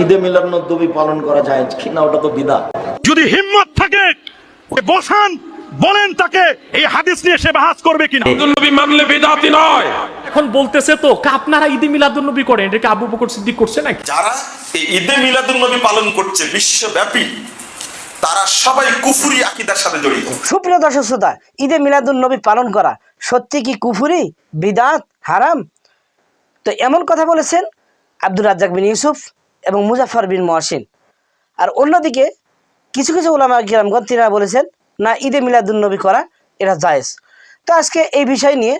ঈদে মিলাদ নবী পালন করা যায় কি না ওটা তো বিদা। যদি হিম্মত থাকে বসান বলেন তাকে এই হাদিস নিয়ে সে বাহাস করবে কিনা? নবী মানলে বেদাতি নয়। এখন বলতেছে তো কা আপনারা ঈদে মিলাদুল নবী করেন? এটাকে আবু বকর সিদ্দিক করছে নাকি? যারা এই ঈদে মিলাদুল নবী পালন করছে বিশ্বব্যাপী তারা সবাই কুফুরি আকিদার সাথে জড়িত। সুপ্রিয় দর্শক শ্রোতা ঈদে মিলাদুল নবী পালন করা সত্যি কি কুফুরি বিদাত হারাম? তো এমন কথা বলেছেন আব্দুর রাজ্জাক বিন ইউসুফ। এবং মুজাফর বিন মহসিন। আর অন্যদিকে কিছু কিছু ওলামা কিরামগণ তিনারা বলেছেন, না, ঈদে মিলাদুল নবী করা এটা জায়েজ। তো আজকে এই বিষয় নিয়ে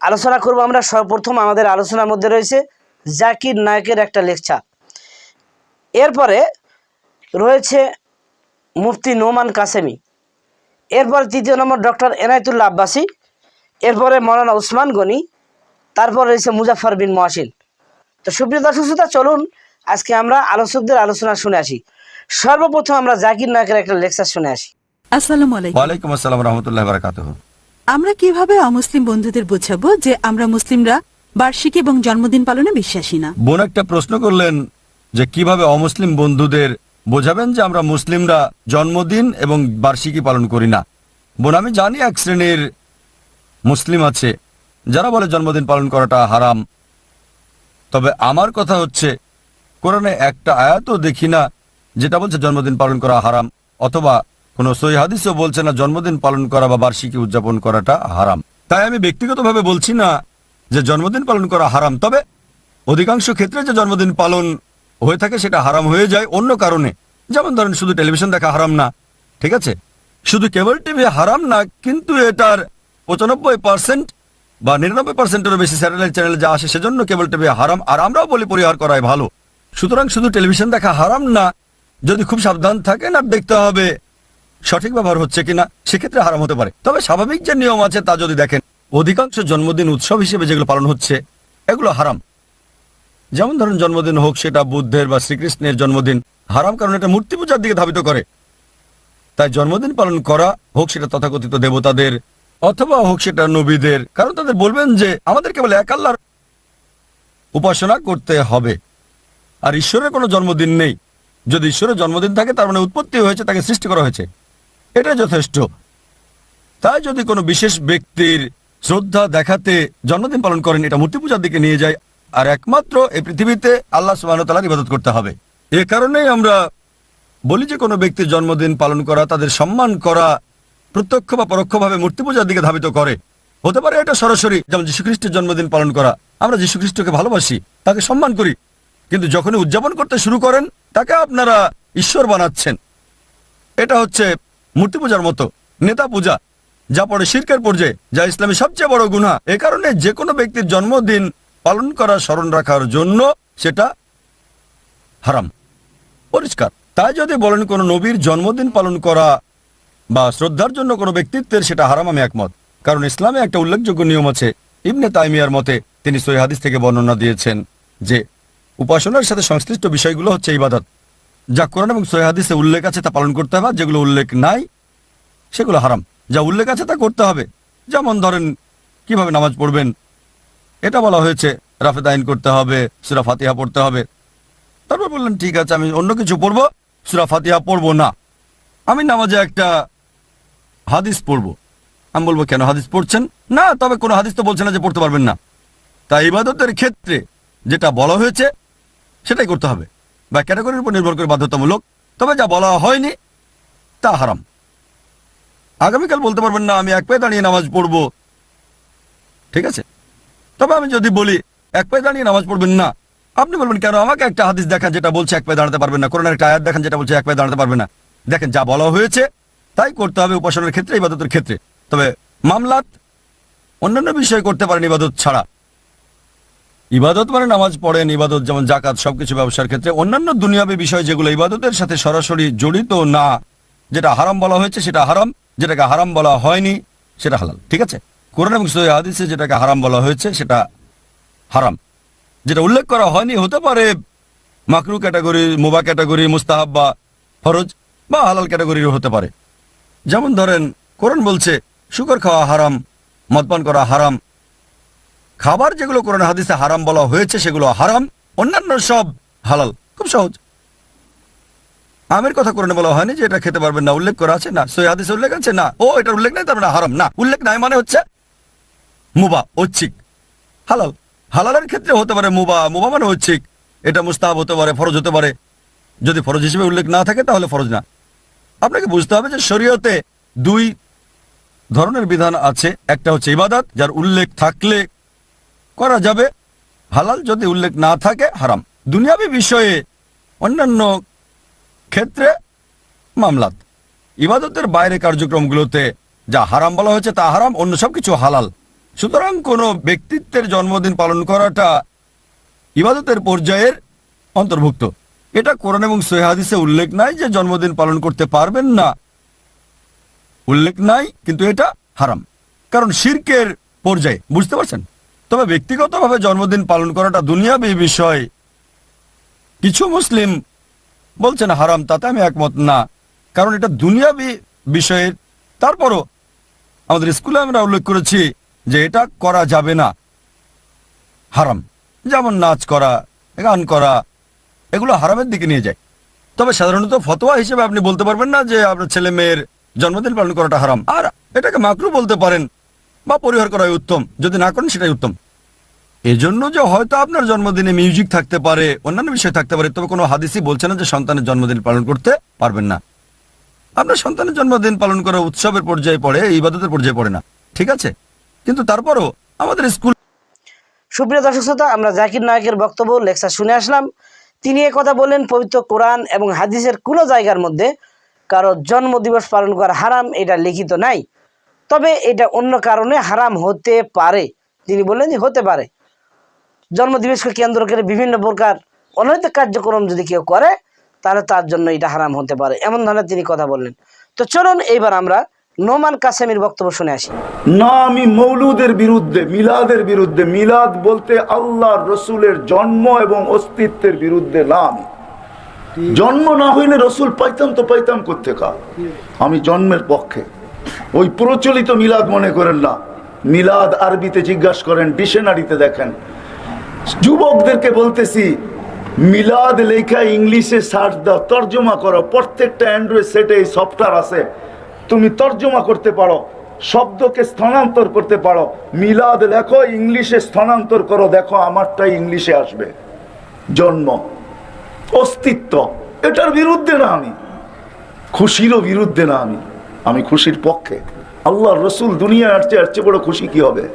আলোচনা করব আমরা। সর্বপ্রথম আমাদের আলোচনার মধ্যে রয়েছে জাকির নায়কের একটা লেকচার। এরপরে রয়েছে মুফতি নোমান কাসেমি। এরপর তৃতীয় নম্বর ডক্টর এনায়তুল্লাহ আব্বাসী। এরপরে মৌলানা উসমান গনি। তারপর রয়েছে মুজাফর বিন মহাসিন। তো সুপ্রিয় দর্শক শ্রোতা, চলুন আজকে আমরা আলোচকদের আলোচনা শুনে আসি। সর্বপ্রথম আমরা জাকির নায়কের একটা লেকচার শুনে আসি। আসসালামু আলাইকুম। ওয়ালাইকুম আসসালাম রহমতুল্লাহ বারাকাত আমরা কীভাবে অমুসলিম বন্ধুদের বোঝাবো যে আমরা মুসলিমরা বার্ষিকী এবং জন্মদিন পালনে বিশ্বাসী না? বোন একটা প্রশ্ন করলেন যে কীভাবে অমুসলিম বন্ধুদের বোঝাবেন যে আমরা মুসলিমরা জন্মদিন এবং বার্ষিকী পালন করি না? বোন আমি জানি এক শ্রেণির মুসলিম আছে যারা বলে জন্মদিন পালন করাটা হারাম। তবে আমার কথা হচ্ছে কোরআনে একটা আয়াতও দেখি না, যেটা বলছে জন্মদিন পালন করা হারাম, অথবা কোনো সহি হাদিসও বলছে না জন্মদিন পালন করা বা বার্ষিকী উদযাপন করাটা হারাম। তাই আমি ব্যক্তিগতভাবে বলছি না যে জন্মদিন পালন করা হারাম, তবে অধিকাংশ ক্ষেত্রে যে জন্মদিন পালন হয়ে থাকে সেটা হারাম হয়ে যায় অন্য কারণে। যেমন ধরেন শুধু টেলিভিশন দেখা হারাম না, ঠিক আছে? শুধু কেবল টিভি হারাম না, কিন্তু এটার পঁচানব্বই পার্সেন্ট বা নিরানব্বই পার্সেন্টেরও বেশি স্যাটেলাইট চ্যানেল যা আসে সেজন্য কেবল টিভি হারাম, আর আমরাও বলি পরিহার করাই ভালো। সুতরাং শুধু টেলিভিশন দেখা হারাম না, যদি খুব সাবধান থাকেন, আর দেখতে হবে সঠিক ব্যবহার হচ্ছে কিনা, সেক্ষেত্রে হারাম হতে পারে। তবে স্বাভাবিক যে নিয়ম আছে তা যদি দেখেন, অধিকাংশ জন্মদিন উৎসব হিসেবে যেগুলো পালন হচ্ছে, এগুলো হারাম। যেমন ধরুন জন্মদিন হোক, সেটা বুদ্ধের বা শ্রীকৃষ্ণের জন্মদিন, হারাম কারণ এটা মূর্তি পূজার দিকে ধাবিত করে। তাই জন্মদিন পালন করা হোক, সেটা তথাকথিত দেবতাদের, অথবা হোক, সেটা নবীদের, কারণ তাদের বলবেন যে আমাদের কেবল এক উপাসনা করতে হবে। আর ঈশ্বরের কোনো জন্মদিন নেই। যদি ঈশ্বরের জন্মদিন থাকে, তার মানে উৎপত্তি হয়েছে, তাকে সৃষ্টি করা হয়েছে। এটা যথেষ্ট। তাই যদি কোনো বিশেষ ব্যক্তির শ্রদ্ধা দেখাতে জন্মদিন পালন করেন, এটা মূর্তি পূজার দিকে নিয়ে যায়, আর একমাত্র এই পৃথিবীতে আল্লাহ সুবাহতালার ইবাদত করতে হবে। এ কারণেই আমরা বলি যে কোনো ব্যক্তির জন্মদিন পালন করা, তাদের সম্মান করা, প্রত্যক্ষ বা পরোক্ষভাবে মূর্তি পূজার দিকে ধাবিত করে। হতে পারে এটা সরাসরি, যেমন যীশুখ্রিস্টের জন্মদিন পালন করা। আমরা যীশুখ্রিস্টকে ভালোবাসি, তাকে সম্মান করি কিন্তু যখনই উদযাপন করতে শুরু করেন, তাকে আপনারা ঈশ্বর বানাচ্ছেন। এটা হচ্ছে মূর্তি পূজার মতো, নেতা পূজা, যা পরে শির্কের পর্যায়ে যা ইসলামের সবচেয়ে বড় গুণা এ কারণে যে কোনো ব্যক্তির জন্মদিন পালন করা স্মরণ রাখার জন্য সেটা হারাম, পরিষ্কার। তাই যদি বলেন কোনো নবীর জন্মদিন পালন করা বা শ্রদ্ধার জন্য কোনো ব্যক্তিত্বের, সেটা হারাম, আমি একমত। কারণ ইসলামে একটা উল্লেখযোগ্য নিয়ম আছে, ইবনে তাইমিয়ার মতে তিনি সহি হাদিস থেকে বর্ণনা দিয়েছেন যে উপাসনার সাথে সংশ্লিষ্ট বিষয়গুলো হচ্ছে ইবাদত। যা কোরআন এবং সহি হাদিসে উল্লেখ আছে তা পালন করতে হবে যেগুলো উল্লেখ নাই, সেগুলো হারাম। যা উল্লেখ আছে তা করতে হবে। যেমন ধরেন, কীভাবে নামাজ পড়বেন? এটা বলা হয়েছে, রাফেদ আইন করতে হবে, সুরা ফাতিহা পড়তে হবে। তারপর বললেন, ঠিক আছে, আমি অন্য কিছু পড়ব, সুরা ফাতিহা পড়ব না। আমি নামাজে একটা হাদিস পড়ব। আমি বলব, কেন হাদিস পড়ছেন? না, তবে কোনো হাদিস তো বলছে না যে পড়তে পারবেন না। তাই ইবাদতের ক্ষেত্রে যেটা বলা হয়েছে সেটাই করতে হবে। বা ক্যাটাগরির উপর নির্ভর করে বাধ্যতামূলক। তবে যা বলা হয়নি, তা হারাম। আগামীকাল বলতে পারবেন না, আমি এক পায়ে দাঁড়িয়ে নামাজ পড়ব। ঠিক আছে? তবে আমি যদি বলি, এক পায়ে দাঁড়িয়ে নামাজ পড়বেন না, আপনি বলবেন, কেন আমাকে একটা হাদিস দেখান যেটা বলছে এক পায়ে দাঁড়াতে পারবেন না? কোরআনের একটা আয়াত দেখান যেটা বলছে এক পায়ে দাঁড়াতে পারবে না? দেখেন, যা বলা হয়েছে, তাই করতে হবে উপাসনার ক্ষেত্রে, ইবাদতের ক্ষেত্রে। তবে মামলাত অন্যান্য বিষয় করতে পারেন ইবাদত ছাড়া। ইবাদত মানে নামাজ পড়েন, ইবাদত যেমন জাকাত সবকিছু ব্যবসার ক্ষেত্রে। অন্যান্য দুনিয়াবী বিষয় যেগুলো ইবাদতের সাথে সরাসরি জড়িত না, যেটা হারাম বলা হয়েছে সেটা হারাম, যেটাকে হারাম বলা হয়নি সেটা হালাল, ঠিক আছে? কোরআন এবং হাদিসে যেটাকে হারাম বলা হয়েছে সেটা হারাম। যেটা উল্লেখ করা হয়নি, হতে পারে মাকরু ক্যাটাগরি, মোবা ক্যাটাগরি মুস্তাহাব বা ফরজ বা হালাল ক্যাটাগরির হতে পারে। যেমন ধরেন, কোরআন বলছে, শুকর খাওয়া হারাম মদপান করা হারাম খাবার যেগুলো কোরআন হাদিসে হারাম বলা হয়েছে, সেগুলো হারাম, অন্যান্য সব হালাল। খুব সহজ। আমের কথা করে বলা হয়নি যে এটা খেতে পারবেন না, উল্লেখ করা আছে? না। সই হাদিসে উল্লেখ আছে? না। ও এটা উল্লেখ নাই, তার মানে হারাম। না, উল্লেখ নাই মানে হচ্ছে মুবা, ঐচ্ছিক। হালাল। হালালের ক্ষেত্রে হতে পারে মুবা। মুবা মানে ঐচ্ছিক। এটা মুস্তাহাব হতে পারে, ফরজ হতে পারে। যদি ফরজ হিসেবে উল্লেখ না থাকে, তাহলে ফরজ না। আপনাকে বুঝতে হবে যে শরীয়তে দুই ধরনের বিধান আছে। একটা হচ্ছে ইবাদত, যার উল্লেখ থাকলে করা যাবে। হালাল যদি উল্লেখ না থাকে, হারাম। দুনিয়াবি বিষয়ে অন্যান্য ক্ষেত্রে মামলাত। ইবাদতের বাইরে কার্যক্রমগুলোতে যা হারাম বলা হয়েছে তা হারাম, অন্য সব কিছু হালাল। সুতরাং কোনো ব্যক্তিত্বের জন্মদিন পালন করাটা ইবাদতের পর্যায়ের অন্তর্ভুক্ত। এটা কোরআন এবং সৈহাদিসে উল্লেখ নাই যে জন্মদিন পালন করতে পারবেন না। উল্লেখ নাই, কিন্তু এটা হারাম। কারণ শির্কের পর্যায়ে, বুঝতে পারছেন? তবে ব্যক্তিগতভাবে জন্মদিন পালন করাটা দুনিয়াবী বিষয়। কিছু মুসলিম বলছেন, হারাম, তাতে আমি একমত না। কারণ এটা দুনিয়াবি বিষয়ের তারপরও আমাদের স্কুলে আমরা উল্লেখ করেছি যে এটা করা যাবে না। হারাম। যেমন নাচ করা, গান করা, এগুলো হারামের দিকে নিয়ে যায়। তবে সাধারণত ফতোয়া হিসেবে আপনি বলতে পারবেন না যে আপনার ছেলে মেয়ের জন্মদিন পালন করাটা হারাম। আর এটাকে মাকরু বলতে পারেন বা পরিহার করাই উত্তম। যদি না করেন সেটাই উত্তম। এজন্য যে হয়তো আপনার জন্মদিনে মিউজিক থাকতে পারে, অন্যান্য বিষয় থাকতে পারে, তবে কোনো হাদিসই বলছে না যে সন্তানের জন্মদিন পালন করতে পারবেন না। আপনার সন্তানের জন্মদিন পালন করা উৎসবের পর্যায়ে পড়ে ইবাদতের পর্যায়ে পড়ে না। ঠিক আছে? কিন্তু তারপরও আমাদের স্কুল সুপ্রিয় দর্শক শ্রোতা, আমরা জাকির নায়কের বক্তব্য, লেকচার শুনে আসলাম। তিনি কথা বললেন পবিত্র কোরআন এবং হাদিসের কোনো জায়গার মধ্যে কারও জন্মদিবস পালন করা হারাম, এটা লিখিত নাই। তবে এটা অন্য কারণে হারাম হতে পারে। তিনি বললেন যে হতে পারে। জন্মদিবসকে কেন্দ্র করে বিভিন্ন প্রকার অনৈতিক কার্যক্রম যদি কেউ করে তাহলে তার জন্য এটা হারাম হতে পারে। এমন ধরনের তিনি কথা বললেন। তো চলুন এইবার আমরা নোমান কাসেমির বক্তব্য শুনে আসি। না আমি মৌলুদের বিরুদ্ধে মিলাদের বিরুদ্ধে মিলাদ বলতে আল্লাহ রসুলের জন্ম এবং অস্তিত্বের বিরুদ্ধে না আমি জন্ম না হইলে রসুল পাইতাম তো পাইতাম করতে কা আমি জন্মের পক্ষে। ওই প্রচলিত মিলাদ মনে করেন না। মিলাদ আরবিতে জিজ্ঞাসা করেন, ডিকশনারিতে দেখেন। যুবকদেরকে বলতেছি, মিলাদ লেখা ইংলিশে সার্চ দাও, তর্জমা করো। প্রত্যেকটা অ্যান্ড্রয়েড সেটে এই সফটওয়্যার আছে। তুমি তর্জমা করতে পারো, শব্দকে স্থানান্তর করতে পারো। মিলাদ লেখো, ইংলিশে স্থানান্তর করো। দেখো, আমারটাই ইংলিশে আসবে। জন্ম, অস্তিত্ব, এটার বিরুদ্ধে না আমি। খুশিরও বিরুদ্ধে না আমি। আমি খুশির পক্ষে। আল্লাহ রসুল দুনিয়া আসছে চেয়ে বড় খুশি কি হবে?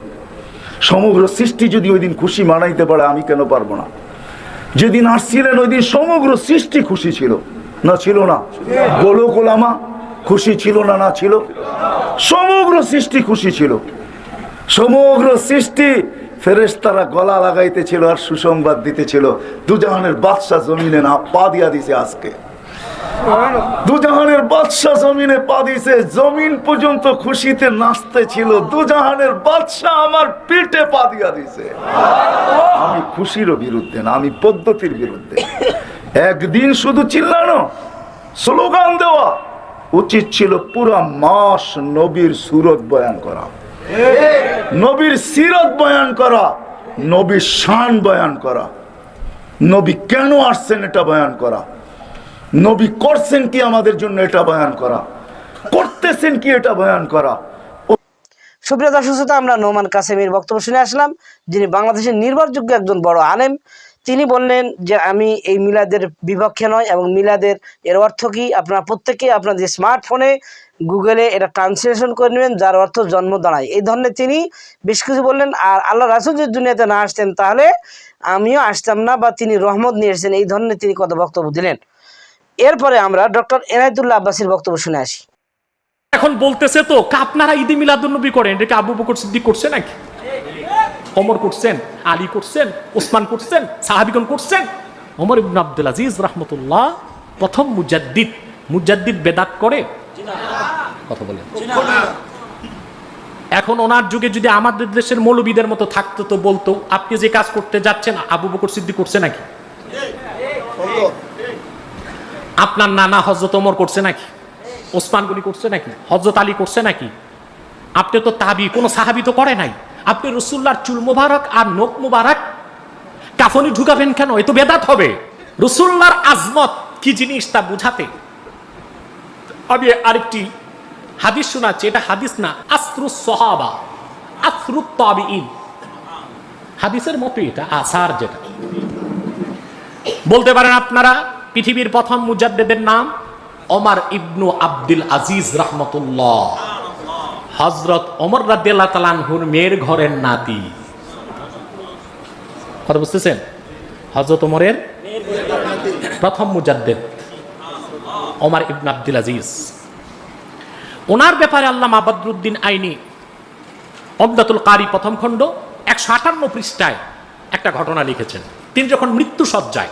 সমগ্র সৃষ্টি যদি ওই দিন খুশি মানাইতে পারে, আমি কেন পারব না? যেদিন আসছিলেন ওই দিন সমগ্র সৃষ্টি খুশি ছিল। না ছিল না? গোলো গোলামা খুশি ছিল না না ছিল? সমগ্র সৃষ্টি খুশি ছিল। সমগ্র সৃষ্টি ফেরেশতারা গলা লাগাইতেছিল আর সুসংবাদ দিতেছিল। দুজাহানের বাদশাহ জমিনে না, পা দিয়া দিছে আজকে। দুজাহানের বাদশাহ জমিনে পা দিছে জমিন পর্যন্ত খুশিতে নাচতে ছিল। দুজাহানের বাদশাহ আমার পেটে পা দিয়া দিছে আমি খুশিরও বিরুদ্ধে না, আমি পদ্ধতির বিরুদ্ধে। একদিন শুধু চিল্লানো, স্লোগান দেওয়া, উচিত ছিল পুরা মাস নবীর সুরত বয়ান করা। নবীর সিরত বয়ান করা, নবীর শান বয়ান করা। নবী কেন আসছেন এটা বয়ান করা? নবী করছেন কি আমাদের জন্য এটা বয়ান করা? করতেছেন কি এটা বয়ান করা? সুপ্রিয় দর্শক শ্রোতা, আমরা নোমান কাসেমির বক্তব্য শুনে আসলাম, যিনি বাংলাদেশের নির্ভরযোগ্য একজন বড় আলেম। তিনি বললেন যে, আমি এই মিলাদের বিপক্ষে নয় এবং মিলাদের এর অর্থ কি? আপনারা প্রত্যেকে আপনাদের স্মার্টফোনে গুগলে এটা ট্রান্সলেশন করে নেবেন, যার অর্থ জন্ম দাঁড়ায়। এই ধরনের তিনি বেশ কিছু বললেন, আর আল্লাহ রাসুল যদি দুনিয়াতে না আসতেন, তাহলে আমিও আসতাম না বা তিনি রহমত নিয়ে এসেছেন। এই ধরনের তিনি কত বক্তব্য দিলেন। এরপরে আমরা ডক্টর এনায়তুল্লাহ আব্বাসীর বক্তব্য শুনে আসি। এখন বলতেছে তো আপনারা ঈদে মিলাদুন্নবী করেন। এটাকে আবু বকর সিদ্দিক করছে নাকি? অমর করছেন, আলী করছেন, ওসমান করছেন, সাহাবিগণ করছেন। অমর ইবন আব্দুল আজিজ রহমতুল্লাহ প্রথম মুজাদ্দিদ। মুজাদ্দিদ বেদাত করে। কথা বলেন। এখন ওনার যুগে যদি আমাদের দেশের মৌলবীদের মতো থাকতো তো বলতো, আপনি যে কাজ করতে যাচ্ছেন, আবু বকর সিদ্দিক করছে নাকি? আপনার নানা হজরত ওমর করছে নাকি? ওসমান গনি করছে নাকি? হজরত আলী করছে নাকি? আপনি তো তাবি, কোনো সাহাবি তো করে নাই। আপনি রসুল্লার চুল মুবারক আর নোক মুবারক কাফনি ঢুকাবেন কেন? এ তো বেদাত হবে। রসুল্লার আজমত কি জিনিস তা বুঝাতে। আমি আরেকটি হাদিস শোনাচ্ছি, এটা হাদিস না আশ্রু সহাবা আশ্রু তাবিইন হাদিসের মতো এটা, আসার যেটা। বলতে পারেন আপনারা পৃথিবীর প্রথম মুজাদ্দেদের নাম ওমর ইবনু আব্দুল আজিজ রহমতুল্লাহ। হজরত ওমর রাদিয়াল্লাহ তালানহুর মেয়ের ঘরের নাতি। কথা বুঝতেছেন? হজরত ওমরের প্রথম মুজাদ্দেদ ওমর ইবন আব্দুল আজিজ। ওনার ব্যাপারে আল্লামা বদরুদ্দিন আইনি অবদাতুল কারি প্রথম খণ্ড একশো আটান্ন পৃষ্ঠায় একটা ঘটনা লিখেছেন। তিনি যখন মৃত্যু সজ্জায়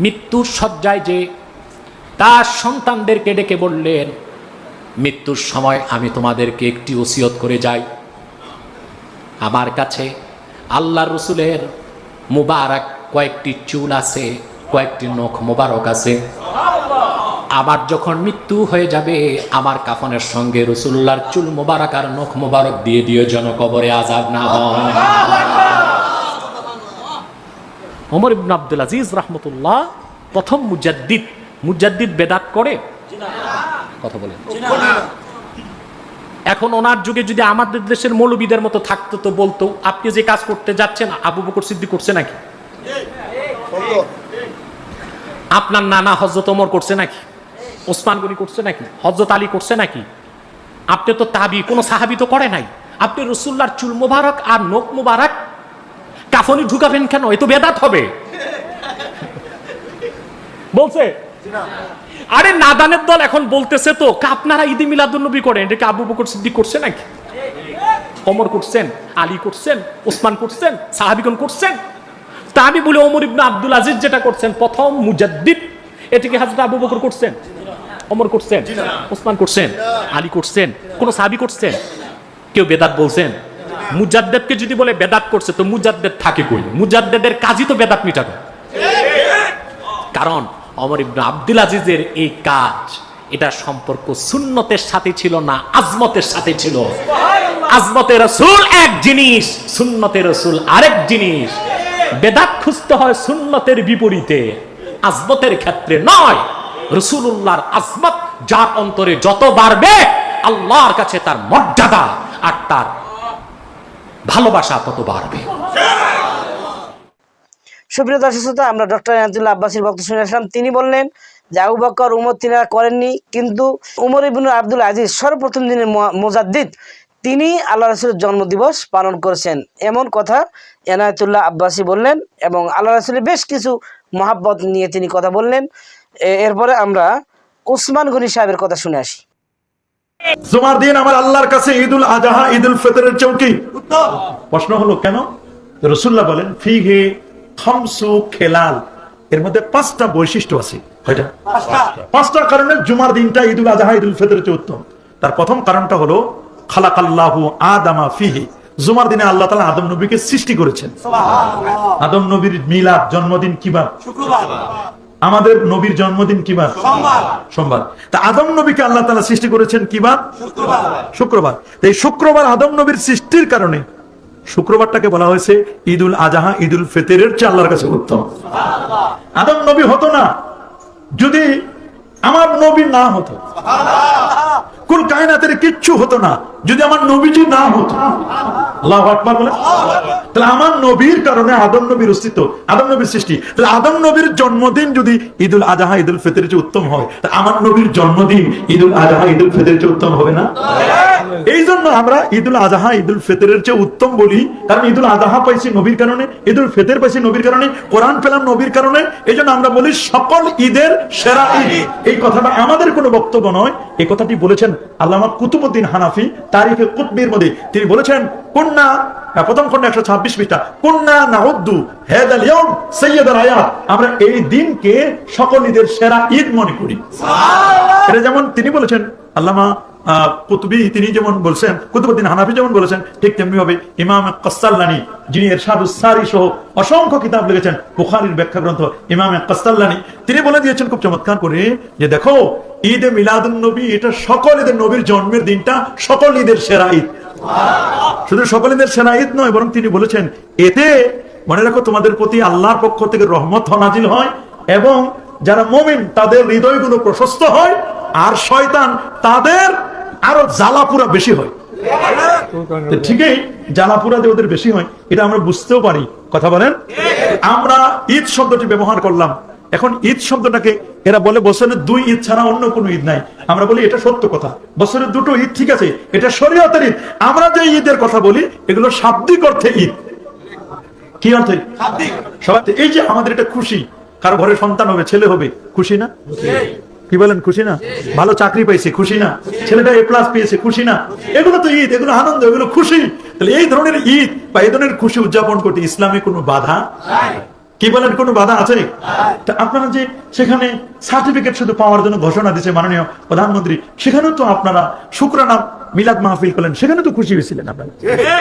মৃত্যুর শয্যায় যে তার সন্তানদেরকে ডেকে বললেন, মৃত্যুর সময় আমি তোমাদেরকে একটি ওসিয়ত করে যাই। আমার কাছে আল্লাহ রসুলের মুবারক কয়েকটি চুল আছে, কয়েকটি নখ মোবারক আছে। আমার যখন মৃত্যু হয়ে যাবে, আমার কাফনের সঙ্গে রসুল্লাহর চুল মোবারক আর নখ মোবারক দিয়ে দিও যেন কবরে আজাব না হয়। ওমর ইবন আব্দুল আজিজ রহমতুল্লাহ প্রথম মুজাদ্দিদ। মুজাদ্দিদ বেদাত করে? কথা বলেন। এখন ওনার যুগে যদি আমাদের দেশের মৌলবীদের মতো থাকতো তো বলতো, আপনি যে কাজ করতে যাচ্ছেন, আবু বকর সিদ্দিক করছে নাকি? আপনার নানা হজরত ওমর করছে নাকি? ওসমান গনি করছে নাকি? হজরত আলী করছে নাকি? আপনি তো তাবি, কোনো সাহাবি তো করে নাই। আপনি রসুল্লার চুল মোবারক আর নোক মোবারক কাফনি ঢুকাবেন কেন? এ তো বেদাত হবে। বলছে, আরে নাদানের দল এখন বলতেছে তো আপনারা ঈদে মিলাদুন্নবী করেন? এটা কি আবু বকর সিদ্দিক করছে নাকি? ওমর করছেন, আলী করছেন, ওসমান করছেন, সাহাবিগণ করছেন। তা আমি বলি, ওমর ইবনে আব্দুল আজিজ যেটা করছেন, প্রথম মুজাদ্দিদ। এটা কি হাজরত আবু বকর করছেন? অমর করছেন, ওসমান করছেন, আলী করছেন, কোন সাহাবি করছেন? কেউ বেদাত বলছেন? মুজাদ্দেদকে যদি বলে বেদাত করছে, তো মুজাদ্দেদ থাকে কই? মুজাদ্দেদের কাজই তো বেদাত মিটানো। কারণ অমর ইবনে আব্দুল আজিজের এই কাজ, এটা সম্পর্ক সুন্নতের সাথে ছিল না, আজমতের সাথে ছিল। আজমতে রসুল এক জিনিস, সুন্নতে রসুল আরেক জিনিস। বেদাত খুঁজতে হয় সুন্নতের বিপরীতে, আজমতের ক্ষেত্রে নয়। রসুল্লাহর আজমত, যার অন্তরে যত বাড়বে, আল্লাহর কাছে তার মর্যাদা আর তার ভালোবাসা তত বাড়বে। সুপ্রিয় দর্শক শ্রোতা, আমরা ডক্টর আনাতুল্লাহ আব্বাসীর বক্তব্য শুনে আসলাম। তিনি বললেন যে আবু বকর উমর তিনারা করেননি কিন্তু উমর ইবনুল আব্দুল আজিজ সর্বপ্রথম দিনের মোজাদ্দিদ তিনি আল্লাহ রসুলের জন্মদিবস পালন করেছেন। এমন কথা এনায়তুল্লাহ আব্বাসী বললেন এবং আল্লাহ রসুলের বেশ কিছু মহাব্বত নিয়ে তিনি কথা বললেন। এরপরে আমরা উসমান গনি সাহেবের কথা শুনে আসি। জুমার দিন আমার আল্লাহর কাছে ঈদুল আজহা ঈদুল ফিতরের চৌকি। প্রশ্ন হলো কেন? রসুল্লাহ বলেন ফিহে খামসু খেলাল। এর মধ্যে পাঁচটা বৈশিষ্ট্য আছে। পাঁচটা। কারণে জুমার দিনটা ঈদুল আজহা ঈদুল ফিতরের চেয়ে উত্তম। তার প্রথম কারণটা হলো খালাকাল্লাহু আদামা ফিহি। জুমার দিনে আল্লাহ তাআলা আদম নবীকে সৃষ্টি করেছেন। আদম নবীর মিলাদ জন্মদিন কিবার আমাদের নবীর জন্মদিন কিবার সোমবার। তা আদম নবীকে আল্লাহ তালা সৃষ্টি করেছেন কিবার শুক্রবার। তো এই শুক্রবার আদম নবীর সৃষ্টির কারণে শুক্রবারটাকে বলা হয়েছে ঈদুল আজহা ঈদুল ফেতেরের চেয়ে আল্লাহর কাছে উত্তম। আদম নবী হতো না। যদি আমার নবী না হতো কুল কায়নাতের কিচ্ছু হতো না। যদি আমার নবীজি না হতো। তাহলে আমার নবীর কারণে আদম নবীর অস্তিত্ব, আদম নবীর সৃষ্টি। তাহলে আদম নবীর জন্মদিন যদি ঈদুল আজহা, ঈদুল ফিতরের উত্তম হয় আমার নবীর জন্মদিন ঈদুল আজহা, ঈদুল ফিতরের চেয়ে উত্তম হবে না? এই জন্য আমরা ঈদুল আজহা ঈদুল ফিতরের চেয়ে উত্তম বলি। কারণ ঈদুল আজহা পাইছি নবীর কারণে ঈদুল ফিতর পাইছি নবীর কারণে কোরআন পেলাম নবীর কারণে এই জন্য আমরা বলি সকল ঈদের সেরা ঈদ। এই কথাটা আমাদের কোনো বক্তব্য নয়। এই কথাটি বলেছেন আল্লামা কুতুবুদ্দিন হানাফি তার তারিখে কুতবির মধ্যে। তিনি বলেছেন কন্যা প্রথম খন্ড একশো ছাব্বিশ পৃষ্ঠা কন্যা নাউদ্দু হেদাল ইয়ম সৈয়দাল আয়াত আমরা এই দিনকে সকল ঈদের সেরা ঈদ মনে করি। এটা যেমন তিনি বলেছেন আল্লামা তিনি যেমন বলছেন, কুতুবুদ্দিন হানাফি যেমন বলেছেন, ঠিক তেমনি ভাবে ইমাম কাস্তাল্লানি, যিনি এরশাদুস সারি সহ অসংখ্য কিতাব লিখেছেন, বুখারীর ব্যাখ্যা গ্রন্থ ইমাম কাস্তাল্লানি, তিনি বলে দিয়েছেন খুব চমৎকার করে যে দেখো, ঈদে মিলাদুন নবী, এটা সকল ঈদের নবীর জন্মের দিনটা সকল ঈদের সেরা ঈদ। শুধু সকল ঈদের সেরা ঈদ নয়, বরং তিনি বলেছেন, এতে মনে রাখো তোমাদের প্রতি আল্লাহর পক্ষ থেকে রহমত নাজিল হয়, এবং যারা মমিন, তাদের হৃদয়গুলো প্রশস্ত হয়, আর শয়তান তাদের আরও জ্বালাপুরা বেশি হয়। ঠিকই জ্বালাপুরা যে ওদের বেশি হয় এটা আমরা বুঝতেও পারি। কথা বলেন? আমরা ঈদ শব্দটি ব্যবহার করলাম। এখন ঈদ শব্দটাকে এরা বলে বছরের দুই ঈদ ছাড়া অন্য কোনো ঈদ নাই। আমরা বলি এটা সত্য কথা। বছরের দুটো ঈদ ঠিক আছে এটা শরীয়তের ঈদ। আমরা যে ঈদের কথা বলি এগুলো শাব্দিক অর্থে ঈদ। কি অর্থে? সবাই এই যে আমাদের এটা খুশি। কারও ঘরে সন্তান হবে ছেলে হবে খুশি না? কি বলেন, খুশি না? ভালো চাকরি পাইছে খুশি না। ছেলেটা এ প্লাস পেয়েছে, খুশি না। এগুলো তো ঈদ, এগুলো আনন্দ, এগুলো খুশি। তাহলে এই ধরনের ঈদ বা এই ধরনের খুশি উদযাপন করতে ইসলামে কোনো বাধা? কি বলেন, কোনো বাধা আছে? আপনারা যে সেখানে সার্টিফিকেট শুধু পাওয়ার জন্য ঘোষণা দিয়েছে মাননীয় প্রধানমন্ত্রী, সেখানেও তো আপনারা শুক্রানা মিলাদ মাহফিল করলেন, সেখানে তো খুশি হয়েছিলেন আপনারা।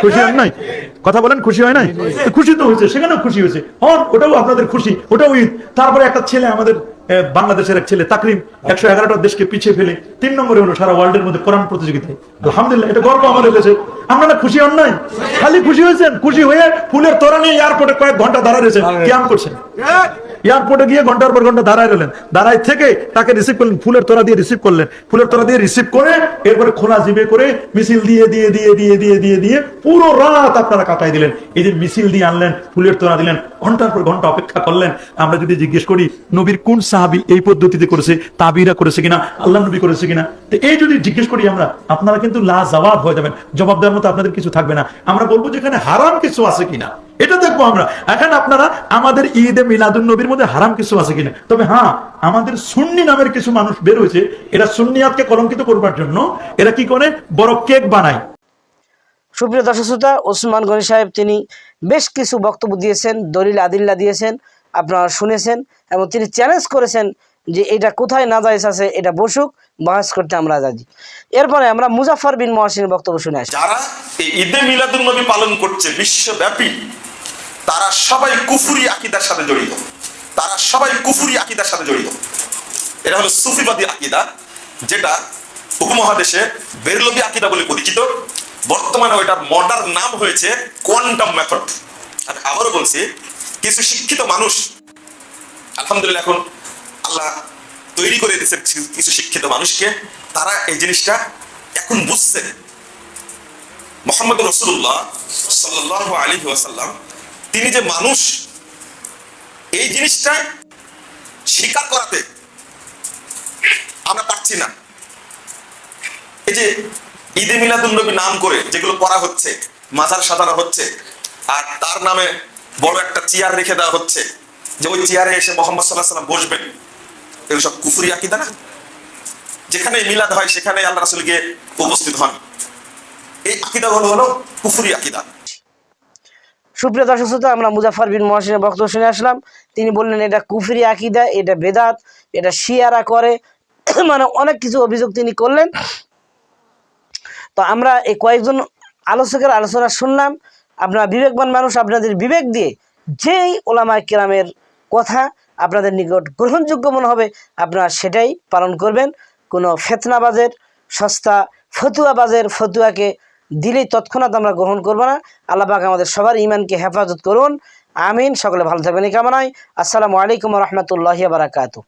খুশি হন নাই? কথা বলেন, খুশি হয় নাই? খুশি তো হয়েছে, সেখানেও খুশি হয়েছে। হন, ওটাও আপনাদের খুশি, ওটাও ঈদ। তারপরে একটা ছেলে আমাদের বাংলাদেশের এক ছেলে তাকরিম একশো এগারোটা দেশকে পিছিয়ে ফেলে তিন নম্বরে হলো সারা ওয়ার্ল্ডের মধ্যে কোরআন প্রতিযোগিতায়। আলহামদুলিল্লাহ, এটা গর্ব আমাদের দেশে আপনারা খুশি হন নাই? খালি খুশি হয়েছেন? খুশি হয়ে ফুলের তোরা নিয়ে এয়ারপোর্টে কয়েক ঘণ্টা দাঁড়ায় রয়েছেন। ক্যাম করছেন। এয়ারপোর্টে গিয়ে ঘণ্টার পর ঘণ্টা দাঁড়ায় রইলেন। দাঁড়ায় থেকে তাকে রিসিভ করলেন ফুলের তোরা দিয়ে রিসিভ করলেন। ফুলের তোরা দিয়ে রিসিভ করে এরপরে খোলা জিবে করে মিছিল দিয়ে দিয়ে দিয়ে দিয়ে দিয়ে দিয়ে দিয়ে পুরো রাত আপনারা কাটাই দিলেন। এই যে মিছিল দিয়ে আনলেন ফুলের তোরা দিলেন ঘণ্টার পর ঘণ্টা অপেক্ষা করলেন। আমরা যদি জিজ্ঞেস করি নবীর কোন সাহাবি এই পদ্ধতিতে করেছে তাবিরা করেছে কিনা আল্লাহ নবী করেছে কিনা? তো এই যদি জিজ্ঞেস করি আমরা আপনারা কিন্তু লা জবাব হয়ে যাবেন। জবাব দেওয়ার মতো আপনাদের কিছু থাকবে না। আমরা বলব যে এখানে হারাম কিছু আছে কিনা। এটা দেখব আমরা। এখন আপনারা আমাদের ঈদে মিলাদুন নবীর মধ্যে হারাম কিছু আছে কিনা। তবে হ্যাঁ আমাদের সুন্নি নামের কিছু মানুষ বের হয়েছে। এরা সুন্নিয়াতকে কলঙ্কিত করবার জন্য এরা কি করে? বড় কেক বানায়। সুপ্রিয় দর্শক শ্রোতা, ওসমান গনি সাহেব তিনি বেশ কিছু বক্তব্য দিয়েছেন, দলিল আদিল্লা দিয়েছেন, আপনারা শুনেছেন এবং তিনি চ্যালেঞ্জ করেছেন যে এটা কোথায় নাজাইজ আছে, এটা বসুক বহাস করতে আমরা রাজি এরপরে আমরা মুজাফর বিন মহাসিনের বক্তব্য শুনে আসি। যারা এই ঈদে মিলাদুল নবী পালন করছে বিশ্বব্যাপী, তারা সবাই কুফুরি আকিদার সাথে জড়িত। তারা সবাই কুফুরি আকিদার সাথে জড়িত। এটা হলো সুফিবাদী আকিদা, যেটা উপমহাদেশে বেরলবি আকিদা বলে পরিচিত। বর্তমানে ওইটার মডার্ন নাম হয়েছে কোয়ান্টাম মেথড আর আবারও বলছি, কিছু শিক্ষিত মানুষ, আলহামদুলিল্লাহ এখন আল্লাহ তৈরি করে দিয়েছে কিছু- শিক্ষিত মানুষকে। তারা এই জিনিসটা এখন বুঝছে মোহাম্মদ রসুল্লাহ সাল্লাহ আলী ওয়াসাল্লাম, তিনি যে মানুষ, এই জিনিসটা স্বীকার করাতে আমরা পারছি না। এই যে ঈদে মিলাদুল্নবী নাম করে যেগুলো করা হচ্ছে, মাজার সাজানো হচ্ছে, আর তার নামে বড় একটা চেয়ার রেখে দেওয়া হচ্ছে, যে ওই চেয়ারে এসে মোহাম্মদ সাল্লাহ সাল্লাম বসবেন। এগুলো সব কুফুরি আকিদা না? যেখানে মিলাদ হয়, সেখানে আল্লাহ রাসুল গিয়ে উপস্থিত হন। এই আকিদা হলো হলো কুফুরি আকিদা। সুপ্রিয় দর্শক শ্রোতা, আমরা মুজাফর বিন মহাসিনের বক্তব্য শুনে আসলাম। তিনি বললেন, এটা কুফরি আকিদা, এটা বেদাত, এটা শিয়ারা করে। মানে অনেক কিছু অভিযোগ তিনি করলেন। তো আমরা এই কয়েকজন আলোচকের আলোচনা শুনলাম। আপনারা বিবেকবান মানুষ, আপনাদের বিবেক দিয়ে যেই ওলামা কেরামের কথা আপনাদের নিকট গ্রহণযোগ্য মনে হবে, আপনারা সেটাই পালন করবেন। কোনো ফেতনাবাজের, সস্তা ফতুয়াবাজের ফতুয়াকে দিলেই তৎক্ষণাৎ আমরা গ্রহণ করব না। আল্লাপাক আমাদের সবার ইমানকে হেফাজত করুন। আমিন। সকলে ভালো থাকবেন এই কামনায়। আসসালামু আলাইকুম রহমতুল্লাহ বারাকাতু